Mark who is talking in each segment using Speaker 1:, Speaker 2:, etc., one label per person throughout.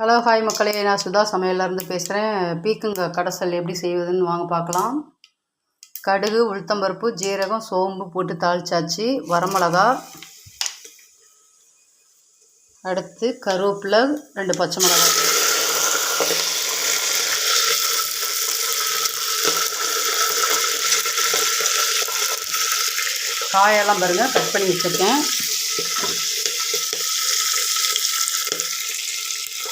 Speaker 1: Hello hi மக்களே. நான் சுதா சமையல்லேருந்து பேசுகிறேன் பீக்குங்க கடைசல் எப்படி செய்வதுன்னு வாங்க பார்க்கலாம். கடுகு உளுத்தம்பருப்பு ஜீரகம் சோம்பு போட்டு தாளிச்சாச்சு. வரமிளகா. அடுத்து கருவேப்பிலை ரெண்டு பச்சை மிளகாய் காயெல்லாம் பாருங்கள் கட் பண்ணி வச்சுருக்கேன்.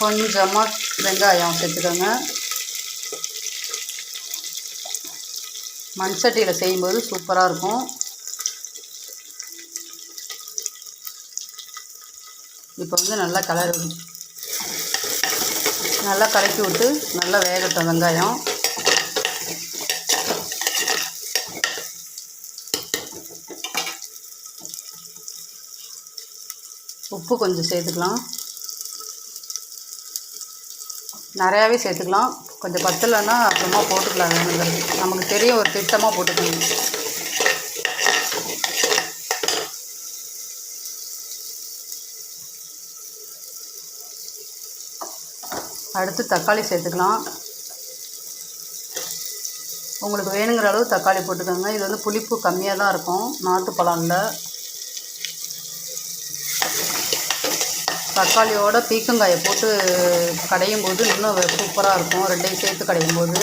Speaker 1: கொஞ்சமாக வெங்காயம் சேர்த்துக்கோங்க. மண் சட்டியில் செய்யும்போது சூப்பராக இருக்கும். இப்போ வந்து நல்லா கலர் நல்லா கலக்கி விட்டு நல்லா வேகட்டும் வெங்காயம். உப்பு கொஞ்சம் சேர்த்துக்கலாம். நிறையாவே சேர்த்துக்கலாம். கொஞ்சம் பத்தலைன்னா அப்புறமா போட்டுக்கலாம் வேணுங்கிறது. நமக்கு தெரியும் ஒரு திட்டமாக போட்டுக்கணும். அடுத்து தக்காளி சேர்த்துக்கலாம். உங்களுக்கு வேணுங்கிற அளவு தக்காளி போட்டுக்கோங்க. இது வந்து புளிப்பு கம்மியாக தான் இருக்கும். நாட்டு பழம் தக்காளியோட பீக்கங்காயை போட்டு கடையும் போது இன்னும் சூப்பராக இருக்கும். ரெண்டையும் சேர்த்து கடையும் போது.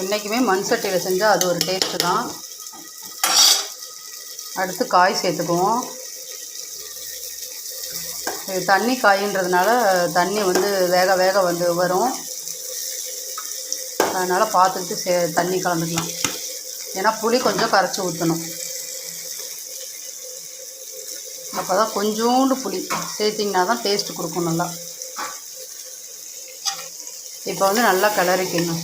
Speaker 1: என்றைக்குமே மண் சட்டியில் செஞ்சால் அது ஒரு டேஸ்ட்டு தான். அடுத்து காய் சேர்த்துக்குவோம். இது தண்ணி காயின்றதுனால தண்ணி வந்து வேக வேக வந்து வரும். அதனால் பார்த்துக்கிட்டு சே தண்ணி கலந்துக்கலாம். ஏன்னா புளி கொஞ்சம் கரைச்சி ஊற்றணும் அப்போ தான் கொஞ்சோண்டு புளி சேர்த்திங்கன்னா தான் டேஸ்ட்டு கொடுக்கும் நல்லா. இப்போ வந்து நல்லா கிளறிக்கணும்.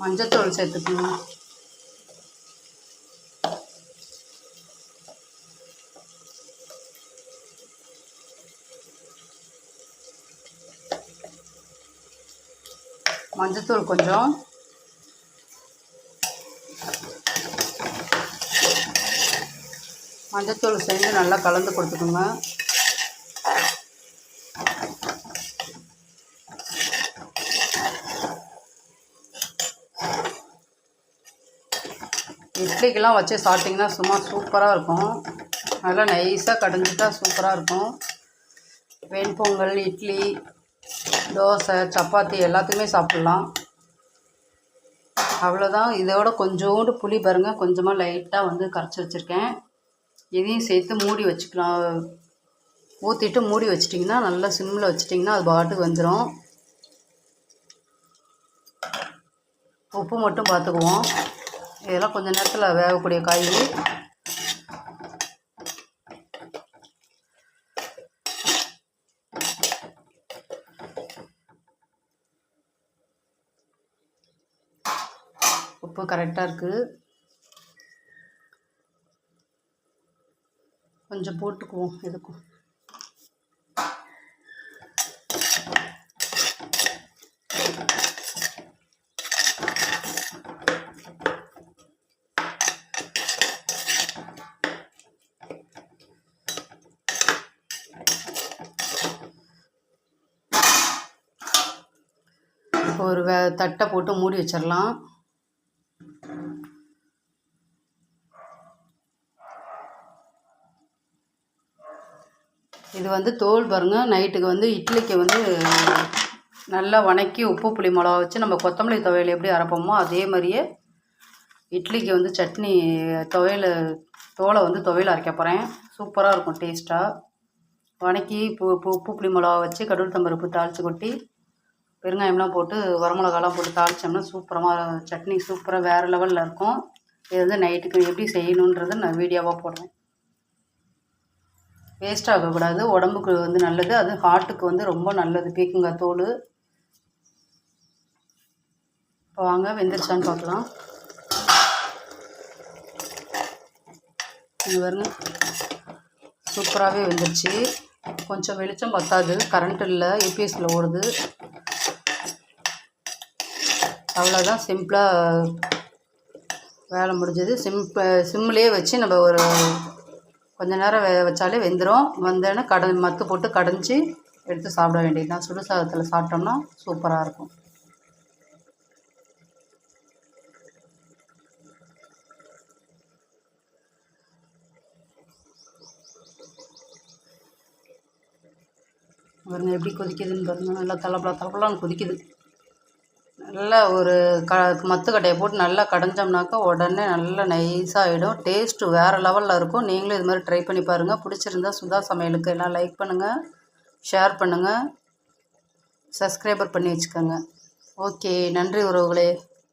Speaker 1: மஞ்சத்தூள் சேர்த்துக்கணும். மஞ்சத்தூள் கொஞ்சம். மஞ்சத்தூள் சேர்ந்து நல்லா கலந்து கொடுத்துக்கோங்க. இட்லிக்கெலாம் வச்சு சாப்பிட்டிங்கன்னா சும்மா சூப்பராக இருக்கும். நல்லா நைஸாக கடைஞ்சிட்டா சூப்பராக இருக்கும். வெண்பொங்கல் இட்லி தோசை சப்பாத்தி எல்லாத்துக்குமே சாப்பிட்லாம். அவ்வளோதான் இதோட கொஞ்சோண்டு புளி பாருங்கள் கொஞ்சமாக லைட்டாக வந்து கரைச்சி வச்சுருக்கேன். இதையும் சேர்த்து மூடி வச்சுக்கலாம். ஊற்றிட்டு மூடி வச்சிட்டிங்கன்னா நல்லா சிம்மில் வச்சிட்டிங்கன்னா அது பாட்டுக்கு வந்துடும் உப்பு மட்டும் பார்த்துக்குவோம் இதெல்லாம் கொஞ்சம் நேரத்தில் வேகக்கூடிய காய்கறி. உப்பு கரெக்டாக இருக்குது கொஞ்சம் போட்டுக்குவோம் எதுக்கும் ஒரு வே தட்டை போட்டு மூடி வச்சிடலாம் இது வந்து தோல் பாருங்கள் நைட்டுக்கு வந்து இட்லிக்கு வந்து நல்லா வணக்கி உப்பு புளி மிளகா வச்சு நம்ம கொத்தமல்லி துவையல் எப்படி அரைப்போமோ அதே மாதிரியே இட்லிக்கு வந்து சட்னி துவையல் தோலை வந்து துவையல் அரைக்க போகிறேன் சூப்பராக இருக்கும் டேஸ்ட்டாக வணக்கி உப்பு புளி மிளகா வச்சு கடவுள் தம்பருப்பு தாளித்து கொட்டி பெருங்காயம்லாம் போட்டு வரமிளகாலாம் போட்டு தாளித்தோம்னா சூப்பரமாக சட்னி சூப்பராக வேறு லெவலில் இருக்கும். இது வந்து நைட்டுக்கு எப்படி செய்யணுன்றதை நான் வீடியோவாக போடுறேன். வேஸ்ட் ஆகக்கூடாது. உடம்புக்கு வந்து நல்லது. அது ஹார்ட்டுக்கு வந்து ரொம்ப நல்லது. பீக்கங்காய் தோல். இப்போ வாங்க வெந்துருச்சான்னு பார்க்கலாம். இங்கே பாருங்க. சூப்பராகவே வெந்துருச்சு. கொஞ்சம் வெளிச்சம் பத்தாது. கரண்ட் இல்லை. யூபிஎஸ்சில் ஓடுது. அவ்வளோதான் சிம்பிளாக வேலை முடிஞ்சது சிம்ப சிம்லேயே வச்சு நம்ம ஒரு கொஞ்ச நேரம் வே வச்சாலே வெந்துடும் வந்தோடனே கட மத்து போட்டு கடைஞ்சி எடுத்து சாப்பிட வேண்டியது தான் சுடு சாதத்தில் சாப்பிட்டோம்னா சூப்பராக இருக்கும் பாருங்க எப்படி கொதிக்குதுன்னு பாருங்க நல்லா தலப்பலா தலப்பலான்னு கொதிக்குது நல்லா ஒரு க மத்துக்கட்டையை போட்டு நல்லா கடைஞ்சோம்னாக்கா உடனே நல்லா நைஸாக ஆகிடும் டேஸ்ட்டு வேறு லெவலில் இருக்கும். நீங்களும் இது மாதிரி ட்ரை பண்ணி பாருங்கள் பிடிச்சிருந்தா சுதா சமையலுக்கு எல்லாம் லைக் பண்ணுங்கள் ஷேர் பண்ணுங்கள் சப்ஸ்கிரைபர் பண்ணி வச்சுக்கோங்க. ஓகே நன்றி உறவுகளே.